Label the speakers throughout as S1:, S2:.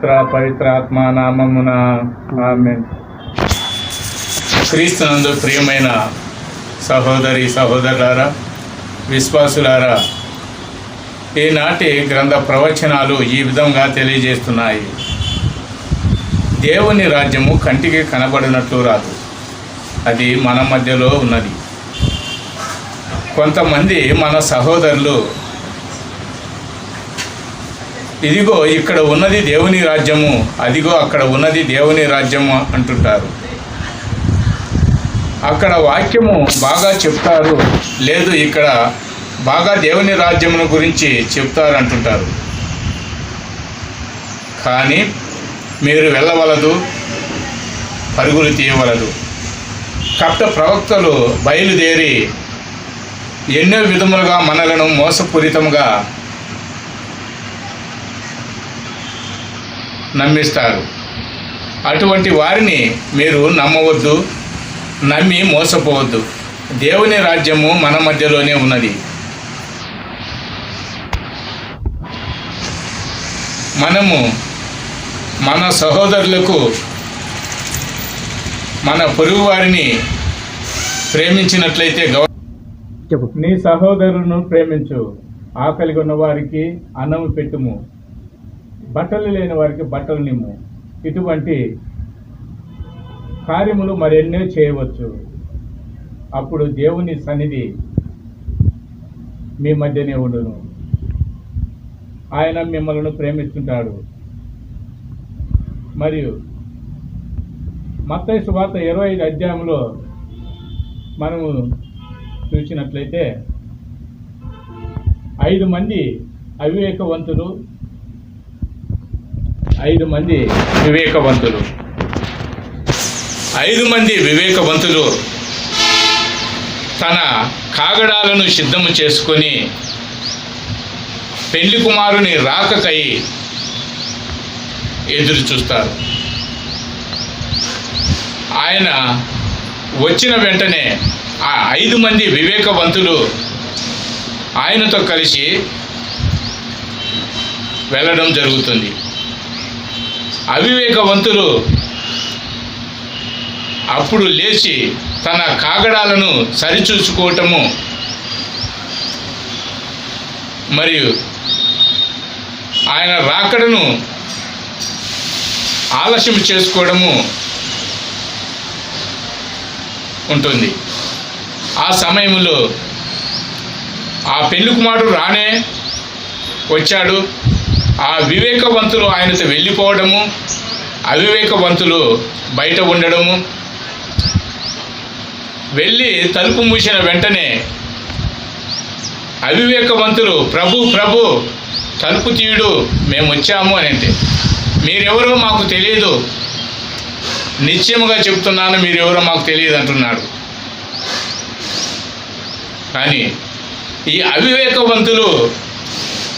S1: పుత్ర పవిత్ర ఆత్మ నామమున. ఆమె క్రీస్తునందు ప్రియమైన సహోదరి సహోదరులారా విశ్వాసులారా ఈనాటి గ్రంథ ప్రవచనాలు ఈ విధంగా తెలియజేస్తున్నాయి. దేవుని రాజ్యము కంటికి కనబడినట్లు రాదు. అది మన మధ్యలో ఉన్నది. కొంతమంది మన సహోదరులు ఇదిగో ఇక్కడ ఉన్నది దేవుని రాజ్యము. అదిగో అక్కడ ఉన్నది దేవుని రాజ్యము అంటుంటారు. అక్కడ వాక్యము బాగా చెప్తారు. లేదు ఇక్కడ బాగా దేవుని రాజ్యమును గురించి చెప్తారు అంటుంటారు. కానీ మీరు వెళ్ళవలదు పరుగులు తీయవలదు. కప్ట ప్రవక్తలు బయలుదేరి ఎన్నో విధములుగా మనలను మోసపూరితంగా నమ్మిస్తారు. అటువంటి వారిని మీరు నమ్మవద్దు నమ్మి మోసపోవద్దు. దేవుని రాజ్యము మన మధ్యలోనే ఉన్నది. మనము మన సహోదరులకు మన పొరుగు వారిని ప్రేమించినట్లయితే నీ సహోదరులను ప్రేమించు. ఆకలి ఉన్న వారికి అన్నము పెట్టుము. బట్టలు లేని వారికి బట్టలు నిమ్ము. ఇటువంటి కార్యములు మరెన్నో చేయవచ్చు. అప్పుడు దేవుని సన్నిధి మీ మధ్యనే ఉండును. ఆయన మిమ్మల్ని ప్రేమిస్తుంటాడు. మరియు మత్తయి సువార్త ఇరవై ఐదు అధ్యాయంలో మనము చూసినట్లయితే ఐదు మంది అవివేకవంతులు ఐదు మంది వివేకవంతులు. ఐదు మంది వివేకవంతులు తన కాగడాలను సిద్ధము చేసుకొని పెళ్ళి కుమారుని రాకకై ఎదురు చూస్తారు. ఆయన వచ్చిన వెంటనే ఆ ఐదు మంది వివేకవంతులు ఆయనతో కలిసి వెళ్ళడం జరుగుతుంది. అవివేకవంతులు అప్పుడు లేచి తన కాగడాలను సరిచూసుకోవటము మరియు ఆయన రాకడను ఆలస్యం చేసుకోవడము ఉంటుంది. ఆ సమయంలో ఆ పెళ్ళి కుమారుడు రానే వచ్చాడు. ఆ వివేకవంతులు ఆయనతో వెళ్ళిపోవడము అవివేకవంతులు బయట ఉండడము వెళ్ళి తలుపు మూసిన వెంటనే అవివేకవంతులు ప్రభు ప్రభు తలుపు తీయుడు మేము వచ్చాము అని అంటే మీరెవరో మాకు తెలియదు. నిశ్చయముగా చెప్తున్నాను మీరెవరో మాకు తెలియదు అంటున్నాడు. కానీ ఈ అవివేకవంతులు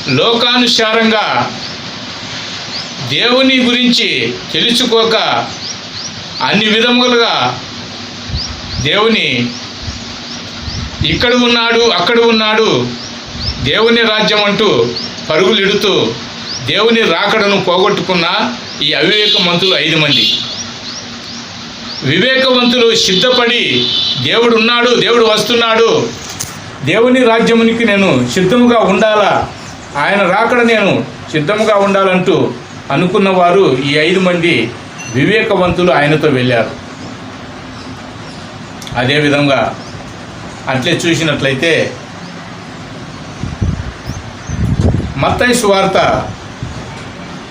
S1: లోకానుసారంగా దేవుని గురించి తెలుసుకోక అన్ని విధములుగా దేవుని ఇక్కడ ఉన్నాడు అక్కడ ఉన్నాడు దేవుని రాజ్యం అంటూ పరుగులిడుతూ దేవుని రాకడను పోగొట్టుకున్న ఈ అవివేకవంతులు ఐదు మంది. వివేకవంతులు సిద్ధపడి దేవుడు ఉన్నాడు దేవుడు వస్తున్నాడు. దేవుని రాజ్యమునికి నేను సిద్ధముగా ఉండాలా? ఆయన రాకడ నేను సిద్ధముగా ఉండాలంటూ అనుకున్న వారు ఈ ఐదు మంది వివేకవంతులు ఆయనతో వెళ్ళారు. అదేవిధంగా అట్లే చూసినట్లయితే మత్తయి సువార్త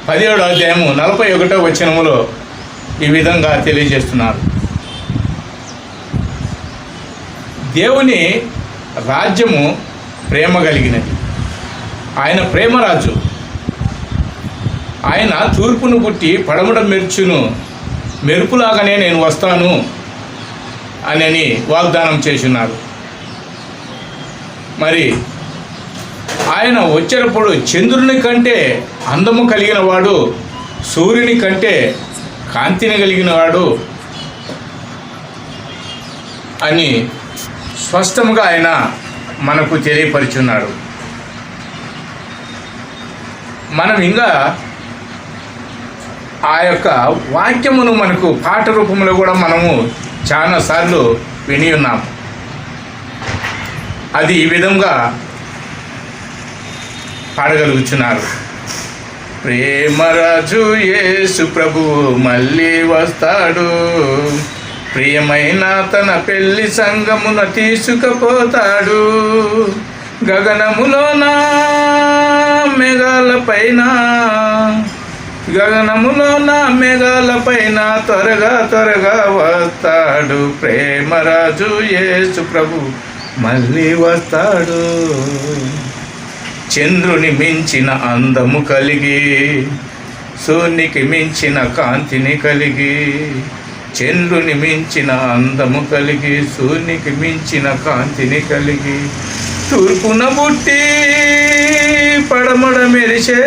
S1: పదిహేడు అధ్యాయము నలభై ఒకటో వచనములో ఈ విధంగా తెలియజేస్తున్నారు. దేవుని రాజ్యము ప్రేమ కలిగినది. ఆయన ప్రేమరాజు. ఆయన తూర్పును పుట్టి పడమట మెరుచును. మెరుపులాగానే నేను వస్తాను అని వాగ్దానం చేసినారు. మరి ఆయన వచ్చేటప్పుడు చంద్రుని కంటే అందము కలిగిన వాడు సూర్యుని కంటే కాంతిని కలిగిన వాడు అని స్పష్టంగా ఆయన మనకు తెలియపరుచున్నాడు. మనం ఇంకా ఆ యొక్క వాక్యమును మనకు పాట రూపంలో కూడా మనము చాలాసార్లు విని ఉన్నాము అది ఈ విధంగా పాడగలుగుతున్నారు ప్రేమరాజు యేసు ప్రభు మళ్ళీ వస్తాడు. ప్రియమైన తన పెళ్ళి సంగమున తీసుకుపోతాడు. గగనములోన మేఘాల పైన గగనములోన మేఘాల పైన త్వరగా త్వరగా వస్తాడు ప్రేమరాజు యేసు ప్రభు. మళ్ళీ వస్తాడు. చంద్రుని మించిన అందము కలిగి సూర్యునికి మించిన కాంతిని కలిగి చంద్రుని మించిన అందము కలిగి సూర్యునికి మించిన కాంతిని కలిగి తూర్పున బుట్టి పడమడ మెరిచే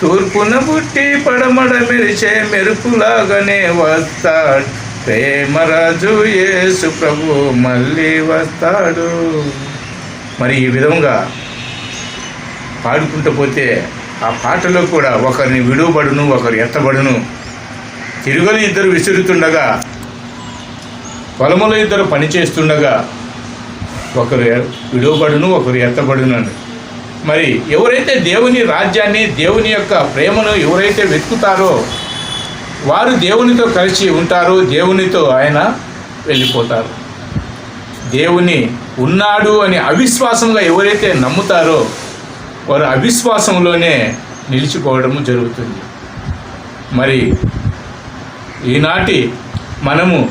S1: తూర్పున బుట్టి పడమడ మెరిచే మెరుపులాగానే వస్తాడు. ప్రేమరాజు యేసు ప్రభు మళ్ళీ వస్తాడు. మరి ఈ విధంగా పాడుకుంటూ పోతే ఆ పాటలో కూడా ఒకరిని విడువబడును ఒకరు ఎత్తబడును. తిరుగలు ఇద్దరు విసురుతుండగా పొలములో ఇద్దరు పనిచేస్తుండగా ఒకరు ఎ- విడువబడును ఒకరు ఎత్తబడును మరి ఎవరైతే దేవుని రాజ్యాన్ని దేవుని యొక్క ప్రేమను ఎవరైతే వెతుకుతారో వారు దేవునితో కలిసి ఉంటారో దేవునితో ఆయన వెళ్ళిపోతారు. దేవుని ఉన్నాడు అని అవిశ్వాసంగా ఎవరైతే నమ్ముతారో వారు అవిశ్వాసంలోనే నిలిచిపోవడము జరుగుతుంది. మరి ఈనాటి మనము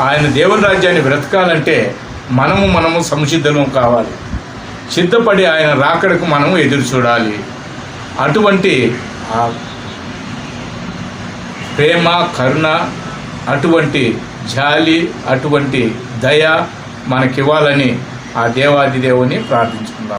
S1: ఆయన దేవుని రాజ్యాన్ని బ్రతకాలంటే మనము మనము సంసిద్ధము కావాలి. సిద్ధపడి ఆయన రాకడకు మనము ఎదురు చూడాలి. అటువంటి ప్రేమ కరుణ అటువంటి జాలి అటువంటి దయ మనకివ్వాలని ఆ దేవాది దేవుని ప్రార్థించుకుందాం.